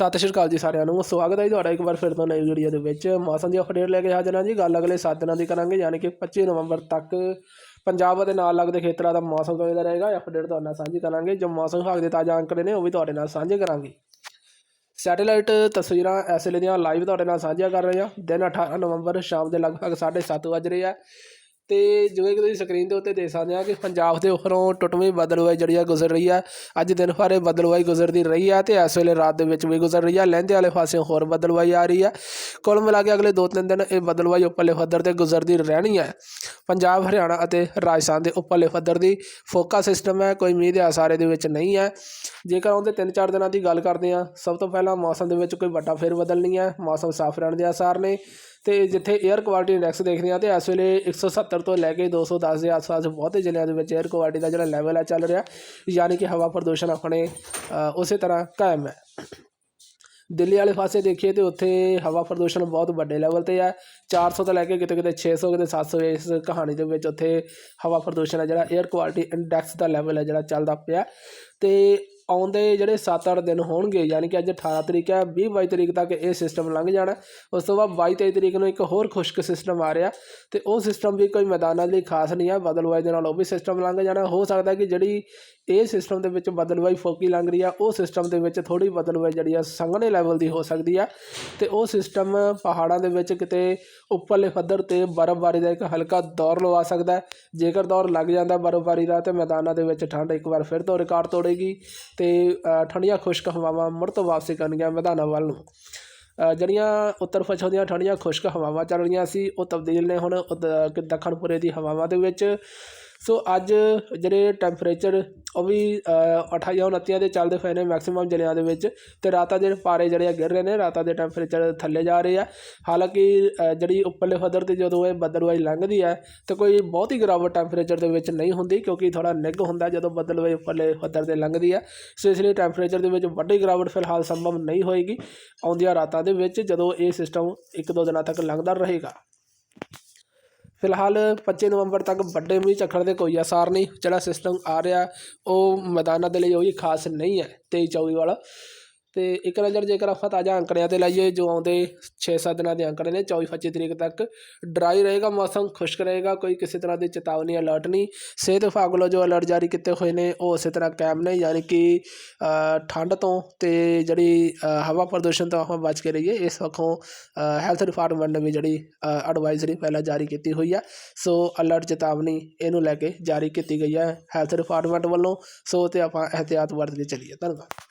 ਸਤਿ ਸ਼੍ਰੀ ਅਕਾਲ ਜੀ ਸਾਰਿਆਂ ਨੂੰ। ਸਵਾਗਤ ਹੈ ਜੀ ਤੁਹਾਡਾ ਇੱਕ ਵਾਰ ਫਿਰ ਤੋਂ ਨਵੀਂ ਵੀਡੀਓ ਦੇ ਵਿੱਚ। ਮੌਸਮ ਦੀ ਅਪਡੇਟ ਲੈ ਕੇ ਹਾਜ਼ਰ ਹਾਂ ਜੀ। ਗੱਲ ਅਗਲੇ 7 ਦਿਨਾਂ ਦੀ ਕਰਾਂਗੇ, ਯਾਨੀ ਕਿ 25 ਨਵੰਬਰ ਤੱਕ ਪੰਜਾਬ ਅਤੇ ਨਾਲ ਲੱਗਦੇ ਖੇਤਰਾਂ ਦਾ ਮੌਸਮ ਕਿਵੇਂ ਦਾ ਰਹੇਗਾ ਅਪਡੇਟ ਤੁਹਾਡੇ ਨਾਲ ਸਾਂਝੀ ਕਰਾਂਗੇ। ਜੋ ਮੌਸਮ ਵਿਭਾਗ ਦੇ ਤਾਜ਼ਾ ਅੰਕੜੇ ਨੇ, ਉਹ ਵੀ ਤੁਹਾਡੇ ਨਾਲ ਸਾਂਝੇ ਕਰਾਂਗੇ। ਸੈਟੇਲਾਈਟ ਤਸਵੀਰਾਂ ਇਸ ਵੇਲੇ ਦੀਆਂ ਲਾਈਵ ਤੁਹਾਡੇ ਨਾਲ ਸਾਂਝੀਆਂ ਕਰ ਰਹੇ ਹਾਂ। ਦਿਨ 18 ਨਵੰਬਰ, ਸ਼ਾਮ ਦੇ ਲਗਭਗ 7:30 ਵੱਜ ਰਹੇ ਆ। ਤੇ ਜਿਵੇਂ ਕਿ ਤੁਸੀਂ ਸਕਰੀਨ ਦੇ ਉੱਤੇ ਦੇਖ ਸਕਦੇ ਆ ਕਿ ਪੰਜਾਬ ਦੇ ਉੱਪਰੋਂ ਟੁੱਟਵੀਂ ਬਦਲਵਾਈ ਜਿਹੜੀ ਆ ਗੁਜ਼ਰ ਰਹੀ ਆ। ਅੱਜ ਦਿਨ ਭਰ ਇਹ ਬਦਲਵਾਈ ਗੁਜ਼ਰਦੀ ਰਹੀ ਆ ਤੇ ਇਸ ਵੇਲੇ ਰਾਤ ਦੇ ਵਿੱਚ ਵੀ ਗੁਜ਼ਰ ਰਹੀ ਆ। ਲਹਿੰਦੇ ਵਾਲੇ ਪਾਸਿਓਂ ਹੋਰ ਬਦਲਵਾਈ ਆ ਰਹੀ ਆ। ਕੁੱਲ ਮਿਲਾ ਕੇ ਅਗਲੇ 2-3 ਦਿਨ ਇਹ ਬਦਲਵਾਈ ਉੱਪਰਲੇ ਪੱਧਰ ਤੇ ਗੁਜ਼ਰਦੀ ਰਹਿਣੀ ਹੈ ਪੰਜਾਬ, ਹਰਿਆਣਾ ਅਤੇ ਰਾਜਸਥਾਨ ਦੇ ਉੱਪਰਲੇ ਪੱਧਰ ਦੀ ਫੋਕਾ ਸਿਸਟਮ ਹੈ। ਕੋਈ ਮੀਂਹ ਦੇ ਆਸਾਰੇ ਦੇ ਵਿੱਚ ਨਹੀਂ ਹੈ। ਜੇਕਰ ਉਹਦੇ 3-4 ਦਿਨਾਂ ਦੀ ਗੱਲ ਕਰਦੇ ਆ ਸਭ ਤੋਂ ਪਹਿਲਾਂ ਮੌਸਮ ਦੇ ਵਿੱਚ ਕੋਈ ਵੱਡਾ ਫੇਰ ਬਦਲ ਨਹੀਂ ਹੈ। ਮੌਸਮ ਸਾਫ਼ ਰਹਿਣ ਦੇ ਆਸਾਰ ਨੇ। ਤੇ ਜਿੱਥੇ 에ਅਰ ਕੁਆਲਿਟੀ ਇੰਡੈਕਸ ਦੇਖਦੇ ਆ ਤੇ ਇਸ ਵੇਲੇ 170 ਤੋਂ ਲੈ ਕੇ 210 ਦੇ ਆਸ-ਪਾਸ ਬਹੁਤੇ ਜ਼ਿਲ੍ਹਿਆਂ ਦੇ ਵਿੱਚ 에ਅਰ ਕੁਆਲਿਟੀ ਦਾ ਜਿਹੜਾ ਲੈਵਲ ਆ ਚੱਲ ਰਿਹਾ, ਯਾਨੀ ਕਿ ਹਵਾ ਪ੍ਰਦੂਸ਼ਣ ਆਪਣੇ ਉਸੇ ਤਰ੍ਹਾਂ ਕਾਇਮ ਹੈ। ਦਿੱਲੀ ਵਾਲੇ ਪਾਸੇ ਦੇਖੀਏ ਤੇ ਉੱਥੇ ਹਵਾ ਪ੍ਰਦੂਸ਼ਣ ਬਹੁਤ ਵੱਡੇ ਲੈਵਲ ਤੇ ਆ 400 ਤੋਂ ਲੈ ਕੇ ਕਿਤੇ ਕਿਤੇ 600 ਕਿਤੇ 700 ਇਸ ਕਹਾਣੀ ਦੇ ਵਿੱਚ ਉੱਥੇ ਹਵਾ ਪ੍ਰਦੂਸ਼ਣ ਹੈ ਜਿਹੜਾ 에ਅਰ ਕੁਆਲਿਟੀ ਇੰਡੈਕਸ ਦਾ ਲੈਵਲ ਹੈ ਜਿਹੜਾ ਚੱਲਦਾ ਪਿਆ। ਤੇ ਆਉਂਦੇ ਜਿਹੜੇ 7-8 ਦਿਨ ਹੋਣਗੇ, ਯਾਨੀ ਕਿ ਅੱਜ 18 ਤਰੀਕ ਹੈ 20-22 ਤਰੀਕ ਤੱਕ ਇਹ ਸਿਸਟਮ ਲੰਘ ਜਾਣਾ। ਉਸ ਤੋਂ ਬਾਅਦ 22-23 ਤਰੀਕ ਨੂੰ ਇੱਕ ਹੋਰ ਖੁਸ਼ਕ ਸਿਸਟਮ ਆ ਰਿਹਾ। ਤੇ ਉਹ ਸਿਸਟਮ ਵੀ ਕੋਈ ਮੈਦਾਨਾਂ ਲਈ ਖਾਸ ਨਹੀਂ ਹੈ ਬਦਲਵਾਈ ਦੇ ਨਾਲ ਉਹ ਵੀ ਸਿਸਟਮ ਲੰਘ ਜਾਣਾ। ਹੋ ਸਕਦਾ ਕਿ ਜਿਹੜੀ ਇਹ ਸਿਸਟਮ ਦੇ ਵਿੱਚ ਬਦਲਵਾਈ ਫੋਕੀ ਲੰਘ ਰਹੀ ਆ, ਉਹ ਸਿਸਟਮ ਦੇ ਵਿੱਚ ਥੋੜੀ ਬਦਲਵਾਈ ਜਿਹੜੀ ਆ ਸੰਘਣੇ ਲੈਵਲ ਦੀ ਹੋ ਸਕਦੀ ਆ। ਤੇ ਉਹ ਸਿਸਟਮ ਪਹਾੜਾਂ ਦੇ ਵਿੱਚ ਕਿਤੇ ਉੱਪਰਲੇ ਪੱਧਰ ਤੇ ਬਰਫ਼ਬਾਰੀ ਦਾ ਇੱਕ ਹਲਕਾ ਦੌਰ ਲਵਾ ਸਕਦਾ ਜੇਕਰ ਦੌਰ ਲੱਗ ਜਾਂਦਾ ਬਰਫ਼ਬਾਰੀ ਦਾ ਤੇ ਮੈਦਾਨਾਂ ਦੇ ਵਿੱਚ ਠੰਡ ਇੱਕ ਵਾਰ ਫਿਰ ਤੋਂ ਰਿਕਾਰਡ ਤੋੜੇਗੀ। ਤੇ ਠੰਡੀਆਂ ਖੁਸ਼ਕ ਹਵਾਵਾਂ ਮੁੜ ਤੋਂ ਵਾਪਸੀ ਕਰਨਗੀਆਂ ਮੈਦਾਨਾਂ ਵੱਲ ਨੂੰ। ਜਿਹੜੀਆਂ ਉੱਤਰ ਪੱਛਮ ਦੀਆਂ ਠੰਡੀਆਂ ਖੁਸ਼ਕ ਹਵਾਵਾਂ ਚੱਲ ਰਹੀਆਂ ਸੀ, ਉਹ ਤਬਦੀਲ ਨੇ ਹੁਣ, ਉਦ- ਕਿ ਦੀ ਹਵਾਵਾਂ ਦੇ ਵਿੱਚ। ਸੋ ਅੱਜ ਜਿਹੜੇ ਟੈਂਪਰੇਚਰ ਉਹ ਵੀ ਅ, 28 29 ਦੇ ਚੱਲਦੇ ਪਏ ਨੇ ਮੈਕਸਿਮਮ ਜ਼ਿਲ੍ਹਿਆਂ ਦੇ ਵਿੱਚ ਅਤੇ ਰਾਤਾਂ ਦੇ ਪਾਰੇ ਜਿਹੜੇ ਆ ਗਿਰ ਰਹੇ ਨੇ ਰਾਤਾਂ ਦੇ ਟੈਂਪਰੇਚਰ ਥੱਲੇ ਜਾ ਰਹੇ ਆ। ਹਾਲਾਂਕਿ ਜਿਹੜੀ ਉੱਪਰਲੇ ਪੱਧਰ ਤੇ ਜਦੋਂ ਇਹ ਬੱਦਲਵਾਈ ਲੰਘਦੀ ਹੈ ਤਾਂ ਕੋਈ ਬਹੁਤੀ ਗਿਰਾਵਟ ਟੈਂਪਰੇਚਰ ਦੇ ਵਿੱਚ ਨਹੀਂ ਹੁੰਦੀ ਕਿਉਂਕਿ ਥੋੜਾ ਨਿੱਘ ਹੁੰਦਾ ਜਦੋਂ ਬੱਦਲਵਾਈ ਉੱਪਰਲੇ ਪੱਧਰ ਤੇ ਲੰਘਦੀ ਹੈ ਸੋ ਇਸ ਲਈ ਟੈਂਪਰੇਚਰ ਦੇ ਵਿੱਚ ਵੱਡੀ ਗਿਰਾਵਟ ਫਿਲਹਾਲ ਸੰਭਵ ਨਹੀਂ ਹੋਏਗੀ। ਆਉਂਦੀਆਂ ਰਾਤਾਂ ਦੇ ਵਿੱਚ ਜਦੋਂ ਇਹ ਸਿਸਟਮ ਇੱਕ ਦੋ ਦਿਨਾਂ ਤੱਕ ਲੰਘਦਾ ਰਹੇਗਾ। ਫਿਲਹਾਲ 25 ਨਵੰਬਰ ਤੱਕ ਵੱਡੇ ਮੀਂਹ ਝੱਖੜ ਦੇ ਕੋਈ ਅਸਾਰ ਨਹੀਂ। ਜਿਹੜਾ ਸਿਸਟਮ ਆ ਰਿਹਾ, ਉਹ ਮੈਦਾਨਾਂ ਦੇ ਲਈ ਉਹੀ ਖਾਸ ਨਹੀਂ ਹੈ। ਤੇਈ ਚੌਵੀ ਵਾਲਾ। ਅਤੇ ਇੱਕ ਨਜ਼ਰ ਜੇਕਰ ਆਪਾਂ ਤਾਜ਼ਾ ਅੰਕੜਿਆਂ ਤੇ ਲਾਈਏ, ਜੋ ਆਉਂਦੇ 6-7 ਦਿਨਾਂ ਦੇ ਅੰਕੜੇ ਨੇ 24-25 ਤਰੀਕ ਤੱਕ ਡਰਾਈ ਰਹੇਗਾ ਮੌਸਮ, ਖੁਸ਼ਕ ਰਹੇਗਾ, ਕੋਈ ਕਿਸੇ ਤਰ੍ਹਾਂ ਦੀ ਚੇਤਾਵਨੀ ਅਲਰਟ ਨਹੀਂ। ਸਿਹਤ ਵਿਭਾਗ ਵੱਲੋਂ ਜੋ ਅਲਰਟ ਜਾਰੀ ਕੀਤੇ ਹੋਏ ਨੇ, ਉਹ ਉਸੇ ਤਰ੍ਹਾਂ ਕਾਇਮ ਨੇ, ਯਾਨੀ ਕਿ ਠੰਡ ਤੋਂ ਤੇ ਜਿਹੜੀ ਹਵਾ ਪ੍ਰਦੂਸ਼ਣ ਤੋਂ ਆਪਾਂ ਬਚ ਕੇ ਰਹੀਏ, ਇਸ ਪੱਖੋਂ ਹੈਲਥ ਡਿਪਾਰਟਮੈਂਟ ਨੇ ਵੀ ਜਿਹੜੀ ਐਡਵਾਈਜ਼ਰੀ ਪਹਿਲਾਂ ਜਾਰੀ ਕੀਤੀ ਹੋਈ ਆ। ਸੋ ਅਲਰਟ ਚੇਤਾਵਨੀ ਇਹਨੂੰ ਲੈ ਕੇ ਜਾਰੀ ਕੀਤੀ ਗਈ ਹੈ ਹੈਲਥ ਡਿਪਾਰਟਮੈਂਟ ਵੱਲੋਂ। ਸੋ, ਤੇ ਆਪਾਂ ਇਹਤਿਆਤ ਵਰਤ ਕੇ ਚੱਲੀਏ। ਧੰਨਵਾਦ।